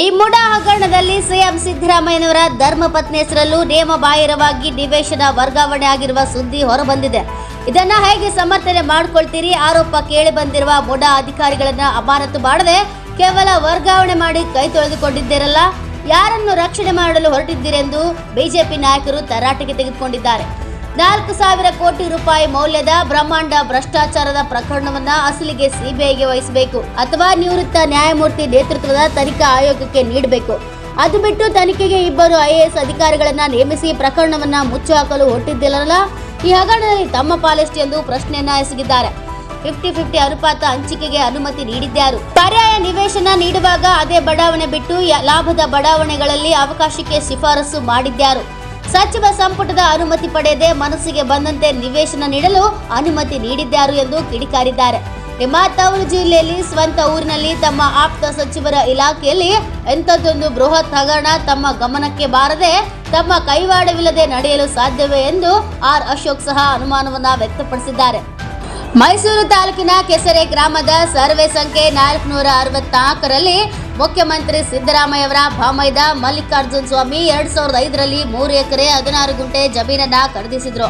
ಈ ಮುಡಾ ಹಗರಣದಲ್ಲಿ ಸಿಎಂ ಸಿದ್ದರಾಮಯ್ಯನವರ ಧರ್ಮಪತ್ನಿ ಹೆಸರಲ್ಲೂ ನೇಮ ಬಾಹಿರವಾಗಿ ನಿವೇಶನ ವರ್ಗಾವಣೆ ಆಗಿರುವ ಸುದ್ದಿ ಹೊರಬಂದಿದೆ. ಇದನ್ನ ಹೇಗೆ ಸಮರ್ಥನೆ ಮಾಡ್ಕೊಳ್ತೀರಿ? ಆರೋಪ ಕೇಳಿ ಬಂದಿರುವ ಮುಡಾ ಅಧಿಕಾರಿಗಳನ್ನ ಅಮಾನತು ಮಾಡದೆ ಕೇವಲ ವರ್ಗಾವಣೆ ಮಾಡಿ ಕೈ ತೊಳೆದುಕೊಂಡಿದ್ದೀರಲ್ಲ? ಯಾರನ್ನು ರಕ್ಷಣೆ ಮಾಡಲು ಹೊರಟಿದ್ದೀರೆಂದು ಬಿಜೆಪಿ ನಾಯಕರು ತರಾಟೆಗೆ ತೆಗೆದುಕೊಂಡಿದ್ದಾರೆ. ನಾಲ್ಕು ಸಾವಿರ ಕೋಟಿ ರೂಪಾಯಿ ಮೌಲ್ಯದ ಬ್ರಹ್ಮಾಂಡ ಭ್ರಷ್ಟಾಚಾರದ ಪ್ರಕರಣವನ್ನ ಅಸಲಿಗೆ ಸಿಬಿಐಗೆ ವಹಿಸಬೇಕು ಅಥವಾ ನಿವೃತ್ತ ನ್ಯಾಯಮೂರ್ತಿ ನೇತೃತ್ವದ ತನಿಖಾ ಆಯೋಗಕ್ಕೆ ನೀಡಬೇಕು. ಅದು ಬಿಟ್ಟು ತನಿಖೆಗೆ ಇಬ್ಬರು ಐಎಎಸ್ ಅಧಿಕಾರಿಗಳನ್ನ ನೇಮಿಸಿ ಪ್ರಕರಣವನ್ನ ಮುಚ್ಚಾಕಲು ಹೊಟ್ಟಿದ್ದಿಲ್ಲ ಈ ಹಗರಣದಲ್ಲಿ ತಮ್ಮ ಪಾಲೆಷ್ಟು ಎಂದು ಪ್ರಶ್ನೆಯನ್ನ ಎಸಗಿದ್ದಾರೆ. ಫಿಫ್ಟಿ ಫಿಫ್ಟಿ ಅನುಪಾತ ಹಂಚಿಕೆಗೆ ಅನುಮತಿ ನೀಡಿದ್ಯಾರು? ಪರ್ಯಾಯ ನಿವೇಶನ ನೀಡುವಾಗ ಅದೇ ಬಡಾವಣೆ ಬಿಟ್ಟು ಲಾಭದ ಬಡಾವಣೆಗಳಲ್ಲಿ ಅವಕಾಶಕ್ಕೆ ಶಿಫಾರಸು ಮಾಡಿದ್ಯಾರು? ಸಚಿವ ಸಂಪುಟದ ಅನುಮತಿ ಪಡೆಯದೆ ಮನಸ್ಸಿಗೆ ಬಂದಂತೆ ನಿವೇಶನ ನೀಡಲು ಅನುಮತಿ ನೀಡಿದ್ದಾರೆ ಎಂದು ಕಿಡಿಕಾರಿದ್ದಾರೆ. ನಿಮ್ಮ ತವರು ಜಿಲ್ಲೆಯಲ್ಲಿ ಸ್ವಂತ ಊರಿನಲ್ಲಿ ತಮ್ಮ ಆಪ್ತ ಸಚಿವರ ಇಲಾಖೆಯಲ್ಲಿ ಎಂಥದ್ದೊಂದು ಬೃಹತ್ ಹಗರಣ ತಮ್ಮ ಗಮನಕ್ಕೆ ಬಾರದೆ ತಮ್ಮ ಕೈವಾಡವಿಲ್ಲದೆ ನಡೆಯಲು ಸಾಧ್ಯವೇ ಎಂದು ಆರ್ ಅಶೋಕ್ ಸಹ ಅನುಮಾನವನ್ನ ವ್ಯಕ್ತಪಡಿಸಿದ್ದಾರೆ. ಮೈಸೂರು ತಾಲೂಕಿನ ಕೆಸರೆ ಗ್ರಾಮದ ಸರ್ವೆ ಸಂಖ್ಯೆ ನಾಲ್ಕುನೂರ ಅರವತ್ನಾಲ್ಕರಲ್ಲಿ ಮುಖ್ಯಮಂತ್ರಿ ಸಿದ್ದರಾಮಯ್ಯ ಅವರ ಭಾಮೈದ ಮಲ್ಲಿಕಾರ್ಜುನ್ ಸ್ವಾಮಿ ಎರಡ್ ಸಾವಿರದ ಐದರಲ್ಲಿ ಮೂರು ಎಕರೆ ಹದಿನಾರು ಗುಂಟೆ ಜಮೀನನ್ನ ಖರೀದಿಸಿದ್ರು.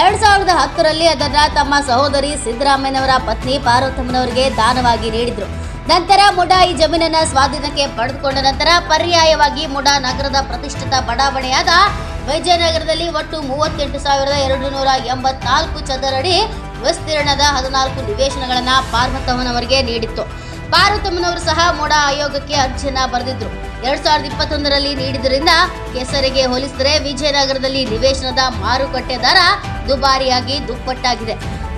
ಎರಡ್ ಸಾವಿರದ ಹತ್ತರಲ್ಲಿ ಅದನ್ನ ತಮ್ಮ ಸಹೋದರಿ ಸಿದ್ದರಾಮಯ್ಯನವರ ಪತ್ನಿ ಪಾರ್ವತಮ್ಮನವರಿಗೆ ದಾನವಾಗಿ ನೀಡಿದ್ರು. ನಂತರ ಮುಡಾ ಈ ಜಮೀನನ್ನ ಸ್ವಾಧೀನಕ್ಕೆ ಪಡೆದುಕೊಂಡ ನಂತರ ಪರ್ಯಾಯವಾಗಿ ಮುಡಾ ನಗರದ ಪ್ರತಿಷ್ಠಿತ ಬಡಾವಣೆಯಾದ ವಿಜಯನಗರದಲ್ಲಿ ಒಟ್ಟು ಮೂವತ್ತೆಂಟು ಸಾವಿರದ ಎರಡು ನೂರ ಎಂಬತ್ನಾಲ್ಕು ಚದರಡಿ ವಿಸ್ತೀರ್ಣದ ಹದಿನಾಲ್ಕು ನಿವೇಶನಗಳನ್ನು ಪಾರ್ವತಮ್ಮನವರಿಗೆ ನೀಡಿತ್ತು. ಪಾರ್ವತಮ್ಮನವರು ಸಹ ಮೋಡಾ ಆಯೋಗಕ್ಕೆ ಅರ್ಜಿಯನ್ನ ಬರೆದಿದ್ರು. ಎರಡ್ ಸಾವಿರದ ಇಪ್ಪತ್ತೊಂದರಲ್ಲಿ ನೀಡಿದ್ರಿಂದ ಕೆಸರಿಗೆ ಹೋಲಿಸಿದರೆ ವಿಜಯನಗರದಲ್ಲಿ ನಿವೇಶನದ ಮಾರುಕಟ್ಟೆ ದರ ದುಬಾರಿಯಾಗಿ ದುಪ್ಪಟ್ಟಾಗಿದೆ.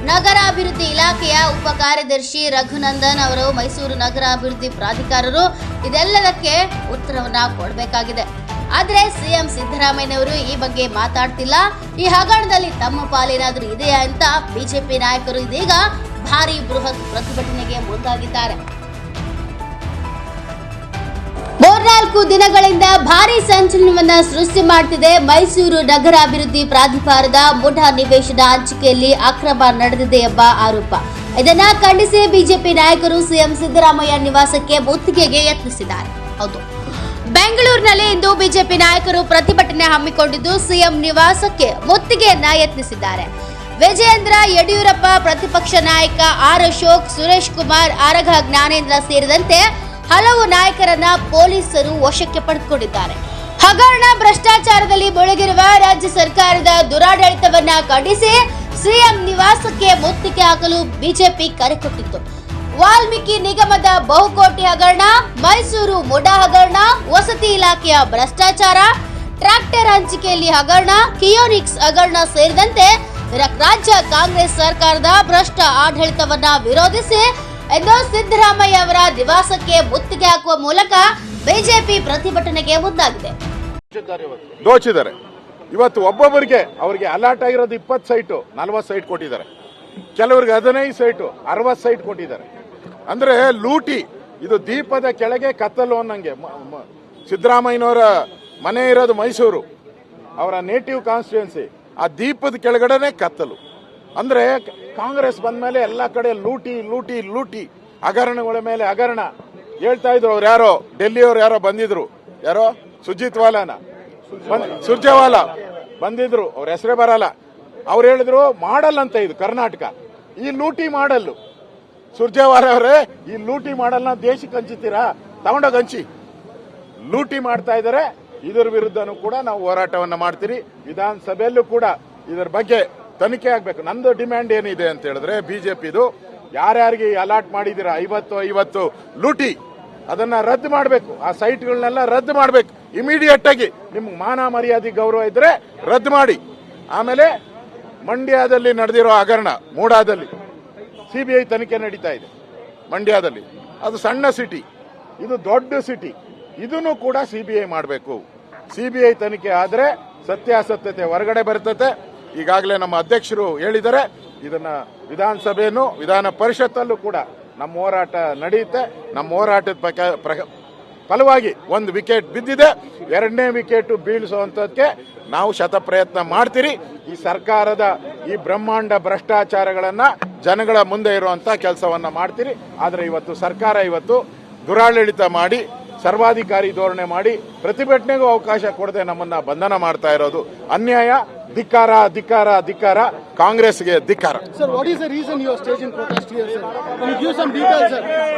ನಗರಾಭಿವೃದ್ಧಿ ಇಲಾಖೆಯ ಉಪ ಕಾರ್ಯದರ್ಶಿ ರಘುನಂದನ್ ಅವರು ಮೈಸೂರು ನಗರಾಭಿವೃದ್ಧಿ ಪ್ರಾಧಿಕಾರರು ಇದೆಲ್ಲದಕ್ಕೆ ಉತ್ತರವನ್ನ ಕೊಡಬೇಕಾಗಿದೆ. ಆದ್ರೆ ಸಿಎಂ ಸಿದ್ದರಾಮಯ್ಯನವರು ಈ ಬಗ್ಗೆ ಮಾತಾಡ್ತಿಲ್ಲ. ಈ ಹಗರಣದಲ್ಲಿ ತಮ್ಮ ಪಾಲೇನಾದ್ರೂ ಇದೆಯಾ ಅಂತ ಬಿಜೆಪಿ ನಾಯಕರು ಇದೀಗ ಭಾರಿ ಬೃಹತ್ ಪ್ರತಿಭಟನೆಗೆ ಮುಂದಾಗಿದ್ದಾರೆ. ಮೂರ್ನಾಲ್ಕು ದಿನಗಳಿಂದ ಭಾರಿ ಸಂಚಲನವನ್ನ ಸೃಷ್ಟಿ ಮಾಡ್ತಿದೆ ಮೈಸೂರು ನಗರಾಭಿವೃದ್ಧಿ ಪ್ರಾಧಿಕಾರದ ಮುಠಾ ನಿವೇಶನ ಹಂಚಿಕೆಯಲ್ಲಿ ಅಕ್ರಮ ನಡೆದಿದೆ ಎಂಬ ಆರೋಪ. ಇದನ್ನ ಖಂಡಿಸಿ ಬಿಜೆಪಿ ನಾಯಕರು ಸಿಎಂ ಸಿದ್ದರಾಮಯ್ಯ ನಿವಾಸಕ್ಕೆ ಮುತ್ತಿಗೆಗೆ ಯತ್ನಿಸಿದ್ದಾರೆ. ಹೌದು. ಬೆಂಗಳೂರಿನಲ್ಲಿ ಇಂದು ಬಿಜೆಪಿ ನಾಯಕರು ಪ್ರತಿಭಟನೆ ಹಮ್ಮಿಕೊಂಡಿದ್ದು ಸಿಎಂ ನಿವಾಸಕ್ಕೆ ಮುತ್ತಿಗೆಯನ್ನ ಯತ್ನಿಸಿದ್ದಾರೆ. ವಿಜಯೇಂದ್ರ ಯಡಿಯೂರಪ್ಪ, ಪ್ರತಿಪಕ್ಷ ನಾಯಕ ಆರ್ ಅಶೋಕ್, ಸುರೇಶ್ ಕುಮಾರ್, ಆರಗ ಜ್ಞಾನೇಂದ್ರ ಸೇರಿದಂತೆ ಹಲವು ನಾಯಕರನ್ನ ಪೊಲೀಸರು ವಶಕ್ಕೆ ಪಡೆದುಕೊಂಡಿದ್ದಾರೆ. ಹಗರಣ ಭ್ರಷ್ಟಾಚಾರದಲ್ಲಿ ಮುಳುಗಿರುವ ರಾಜ್ಯ ಸರ್ಕಾರದ ದುರಾಡಳಿತವನ್ನ ಖಂಡಿಸಿ ಸಿಎಂ ನಿವಾಸಕ್ಕೆ ಮುತ್ತಿಗೆ ಹಾಕಲು ಬಿಜೆಪಿ ಕರೆ ಕೊಟ್ಟಿತ್ತು. ವಾಲ್ಮೀಕಿ ನಿಗಮದ ಬಹುಕೋಟಿ ಹಗರಣ, ಮೈಸೂರು ಮುಡಾ ಹಗರಣ, ವಸತಿ ಇಲಾಖೆಯ ಭ್ರಷ್ಟಾಚಾರ, ಟ್ರ್ಯಾಕ್ಟರ್ ಹಂಚಿಕೆಯಲ್ಲಿ ಹಗರಣ, ಕಿಯೋನಿಕ್ಸ್ ಹಗರಣ ಸೇರಿದಂತೆ ರಾಜ್ಯ ಕಾಂಗ್ರೆಸ್ ಸರ್ಕಾರದ ಭ್ರಷ್ಟ ಆಡಳಿತವನ್ನ ವಿರೋಧಿಸಿ ಎಂದು ಸಿದ್ದರಾಮಯ್ಯ ಅವರ ನಿವಾಸಕ್ಕೆ ಮುತ್ತಿಗೆ ಹಾಕುವ ಮೂಲಕ ಬಿಜೆಪಿ ಪ್ರತಿಭಟನೆಗೆ ಮುಂದಾಗಿದೆ. ದೋಚಿದ್ದಾರೆ. ಇವತ್ತು ಒಬ್ಬೊಬ್ಬರಿಗೆ ಅವರಿಗೆ ಅಲರ್ಟ್ ಆಗಿರೋದು ಇಪ್ಪತ್ತು ಸೈಟು, ನಲವತ್ತು ಸೈಟ್ ಕೊಟ್ಟಿದ್ದಾರೆ. ಕೆಲವರಿಗೆ ಹದಿನೈದು ಸೈಟು, ಅರವತ್ತು ಸೈಟ್ ಕೊಟ್ಟಿದ್ದಾರೆ. ಅಂದ್ರೆ ಲೂಟಿ. ಇದು ದೀಪದ ಕೆಳಗೆ ಕತ್ತಲು ಅನ್ನಂಗೆ. ಸಿದ್ದರಾಮಯ್ಯನವರ ಮನೆ ಇರೋದು ಮೈಸೂರು. ಅವರ ನೇಟಿವ್ ಕಾನ್ಸ್ಟಿಟ್ಯೂನ್ಸಿ ಆ ದೀಪದ ಕೆಳಗಡೆನೆ ಕತ್ತಲು. ಅಂದ್ರೆ ಕಾಂಗ್ರೆಸ್ ಬಂದ ಮೇಲೆ ಎಲ್ಲ ಕಡೆ ಲೂಟಿ ಲೂಟಿ ಲೂಟಿ. ಹಗರಣಗಳ ಮೇಲೆ ಹಗರಣ. ಹೇಳ್ತಾ ಇದ್ರು ಅವ್ರು ಯಾರೋ, ಡೆಲ್ಲಿಯವ್ರು ಯಾರೋ ಬಂದಿದ್ರು. ಯಾರೋ? ಸುಜಿತ್ ವಾಲಾನ. ಸುರ್ಜೇವಾಲಾ. ಬಂದಿದ್ರು. ಅವ್ರ ಹೆಸರೇ ಬರಲ್ಲ. ಅವ್ರು ಹೇಳಿದ್ರು ಮಾಡಲ್ ಅಂತ ಇದು ಕರ್ನಾಟಕ. ಈ ಲೂಟಿ ಮಾಡಲ್ಲು. ಸುರ್ಜೇವಾಲಾ ಅವರೇ, ಈ ಲೂಟಿ ಮಾಡಲ್ನ ದೇಶಕ್ಕೆ ಹಂಚುತ್ತೀರಾ ತಗೊಂಡೋಗಿ ಹಂಚಿ. ಲೂಟಿ ಮಾಡ್ತಾ ಇದ್ದಾರೆ ಇದರ ವಿರುದ್ಧನೂ ಕೂಡ ನಾವು ಹೋರಾಟವನ್ನ ಮಾಡ್ತೀರಿ. ವಿಧಾನಸಭೆಯಲ್ಲೂ ಕೂಡ ಇದರ ಬಗ್ಗೆ ತನಿಖೆ ಆಗ್ಬೇಕು. ನಂದು ಡಿಮ್ಯಾಂಡ್ ಏನಿದೆ ಅಂತ ಹೇಳಿದ್ರೆ, ಬಿಜೆಪಿದು ಯಾರ್ಯಾರಿಗೆ ಅಲಾಟ್ ಮಾಡಿದಿರ ಐವತ್ತು ಐವತ್ತು ಲೂಟಿ, ಅದನ್ನ ರದ್ದು ಮಾಡಬೇಕು. ಆ ಸೈಟ್ಗಳನ್ನೆಲ್ಲ ರದ್ದು ಮಾಡಬೇಕು. ಇಮಿಡಿಯೇಟ್ ಆಗಿ ನಿಮ್ಗೆ ಮಾನ ಮರ್ಯಾದೆ ಗೌರವ ಇದ್ರೆ ರದ್ದು ಮಾಡಿ. ಆಮೇಲೆ ಮಂಡ್ಯದಲ್ಲಿ ನಡೆದಿರೋ ಹಗರಣ, ಮೂಡಾದಲ್ಲಿ ಸಿಬಿಐ ತನಿಖೆ ನಡೀತಾ ಇದೆ ಮಂಡ್ಯದಲ್ಲಿ. ಅದು ಸಣ್ಣ ಸಿಟಿ. ಇದು ದೊಡ್ಡ ಸಿಟಿ. ಇದನ್ನು ಕೂಡ ಸಿಬಿಐ ಮಾಡಬೇಕು. ಸಿಬಿಐ ತನಿಖೆ ಆದರೆ ಸತ್ಯಾಸತ್ಯತೆ ಹೊರಗಡೆ ಬರುತ್ತೆ. ಈಗಾಗಲೇ ನಮ್ಮ ಅಧ್ಯಕ್ಷರು ಹೇಳಿದರೆ ಇದನ್ನ ವಿಧಾನಸಭೆಯನ್ನು, ವಿಧಾನ ಪರಿಷತ್ತಲ್ಲೂ ಕೂಡ ನಮ್ಮ ಹೋರಾಟ ನಡೆಯುತ್ತೆ. ನಮ್ಮ ಹೋರಾಟದ ಫಲವಾಗಿ ಒಂದು ವಿಕೆಟ್ ಬಿದ್ದಿದೆ. ಎರಡನೇ ವಿಕೆಟ್ ಬೀಳಿಸುವಂತದಕ್ಕೆ ನಾವು ಶತ ಪ್ರಯತ್ನ ಮಾಡ್ತೀರಿ. ಈ ಸರ್ಕಾರದ ಈ ಬ್ರಹ್ಮಾಂಡ ಭ್ರಷ್ಟಾಚಾರಗಳನ್ನ ಜನಗಳ ಮುಂದೆ ಇರುವಂತ ಕೆಲಸವನ್ನ ಮಾಡ್ತೀರಿ. ಆದರೆ ಇವತ್ತು ಸರ್ಕಾರ ಇವತ್ತು ದುರಾಡಳಿತ ಮಾಡಿ ಸರ್ವಾಧಿಕಾರಿ ಧೋರಣೆ ಮಾಡಿ ಪ್ರತಿಭಟನೆಗೂ ಅವಕಾಶ ಕೊಡದೆ ನಮ್ಮನ್ನ ಬಂಧನ ಮಾಡ್ತಾ ಇರೋದು. ಅನ್ಯಾಯ ಧಿಕ್ಕಾರ ಧಿಕ್ಕಾರ ಧಿಕ್ಕಾರ ಕಾಂಗ್ರೆಸ್ಗೆ ಧಿಕ್ಕಾರ.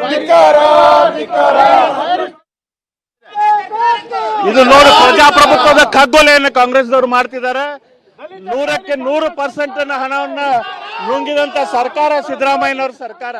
ಧಿಕ್ಕಾರ ಇದು ನೋಡಿ ಪ್ರಜಾಪ್ರಭುತ್ವದ ಕಗ್ಗೊಲೆಯನ್ನು ಕಾಂಗ್ರೆಸ್ದವರು ಮಾಡ್ತಿದ್ದಾರೆ. ನೂರಕ್ಕೆ ನೂರು ಪರ್ಸೆಂಟ್ ಹಣವನ್ನ ನುಂಗಿದಂತ ಸರ್ಕಾರ ಸಿದ್ದರಾಮಯ್ಯನವ್ರ ಸರ್ಕಾರ.